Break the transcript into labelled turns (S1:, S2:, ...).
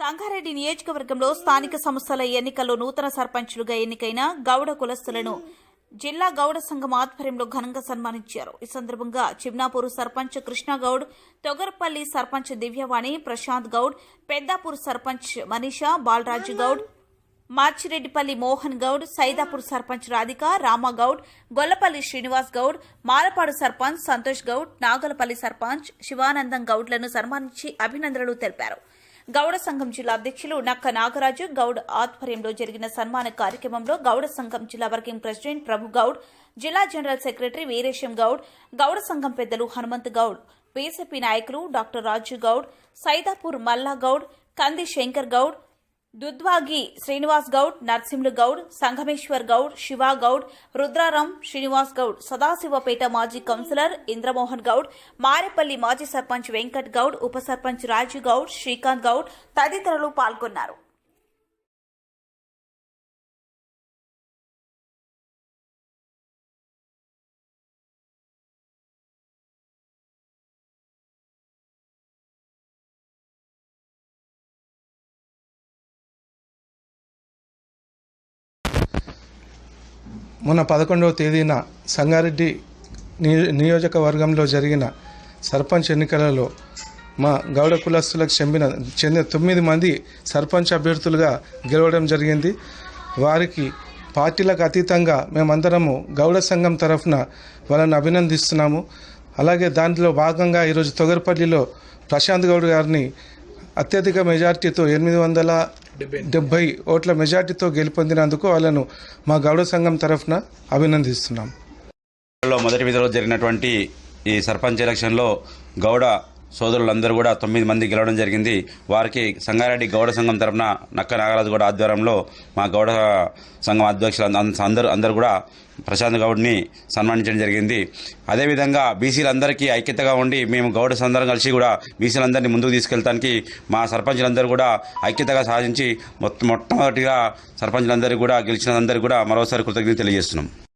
S1: సంగారెడ్డి నియోజకవర్గంలో స్థానిక సంస్థల ఎన్నికల్లో నూతన సర్పంచులుగా ఎన్నికైన గౌడ కులస్తులను జిల్లా గౌడ సంఘం ఆధ్వర్యంలో ఘనంగా సన్మానించారు. ఈ సందర్భంగా చిమ్నాపూర్ సర్పంచ్ కృష్ణగౌడ్ తొగర్పల్లి సర్పంచ్ దివ్యవాణి ప్రశాంత్ గౌడ్ పెద్దాపూర్ సర్పంచ్ మనీషా బాలరాజు గౌడ్ మార్చిరెడ్డిపల్లి మోహన్ గౌడ్ సైదాపూర్ సర్పంచ్ రాధిక రామగౌడ్ గొల్లపల్లి శ్రీనివాస్ గౌడ్ మాలపాడు సర్పంచ్ సంతోష్ గౌడ్ నాగలపల్లి సర్పంచ్ శివానందం గౌడ్లను సన్మానించి అభినందనలు తెలిపారు. గౌడ సంఘం జిల్లా అధ్యక్షులు నక్క నాగరాజు గౌడ్ ఆధ్వర్యంలో జరిగిన సన్మాన కార్యక్రమంలో గౌడ సంఘం జిల్లా వర్కింగ్ ప్రెసిడెంట్ ప్రభు గౌడ్ జిల్లా జనరల్ సెక్రటరీ వీరేశం గౌడ్ గౌడ సంఘం పెద్దలు హనుమంత్ గౌడ్ బీజేపీ నాయకులు డాక్టర్ రాజు గౌడ్ సైదాపూర్ మల్లా గౌడ్ కంది శంకర్ గౌడ్ దుద్వాగి శ్రీనివాస్ గౌడ్ నర్సింహులు గౌడ్ సంగమేశ్వర్ గౌడ్ శివా గౌడ్ రుద్రారాం శ్రీనివాస్ గౌడ్ సదాశివపేట మాజీ కౌన్సిలర్ ఇంద్రమోహన్ గౌడ్ మారేపల్లి మాజీ సర్పంచ్ వెంకట్ గౌడ్ ఉప సర్పంచ్ రాజు గౌడ్ శ్రీకాంత్ గౌడ్ తదితరులు పాల్గొన్నారు.
S2: మొన్న పదకొండవ తేదీన సంగారెడ్డి నియో- నియోజకవర్గంలో జరిగిన సర్పంచ్ ఎన్నికలలో మా గౌడ కులస్తులకు చెందిన చెందిన తొమ్మిది మంది సర్పంచ్ అభ్యర్థులుగా గెలవడం జరిగింది. వారికి పార్టీలకు అతీతంగా మేమందరము గౌడ సంఘం తరఫున వాళ్ళని అభినందిస్తున్నాము. అలాగే దాంట్లో భాగంగా ఈరోజు తొగరపల్లిలో ప్రశాంత్ గౌడ్ గారిని అత్యధిక మెజార్టీతో ఎనిమిది వందల డెబ్బై ఓట్ల మెజార్టీతో గెలుపొందినందుకు వాళ్ళను మా గౌడ సంఘం తరఫున అభినందిస్తున్నాం.
S3: మొదటి విధిలో జరిగినటువంటి ఈ సర్పంచ్ ఎలక్షన్లో గౌడ సోదరులందరూ కూడా తొమ్మిది మంది గెలవడం జరిగింది. వారికి సంగారెడ్డి గౌడ సంఘం తరపున నక్క నాగరాజు గౌడ ఆధ్వర్యంలో మా గౌడ సంఘం అధ్యక్షులు అంద- అందరూ అందరూ కూడా ప్రశాంత్ గౌడ్ని సన్మానించడం జరిగింది. అదేవిధంగా బీసీలందరికీ ఐక్యతగా ఉండి మేము గౌడ అందరం కలిసి కూడా బీసీలందరినీ ముందుకు తీసుకెళ్తానికి మా సర్పంచులందరూ కూడా ఐక్యతగా సాధించి మొట్టమొదటిగా సర్పంచులందరికీ కూడా గెలిచినందరికీ కూడా మరోసారి కృతజ్ఞత తెలియజేస్తున్నాం.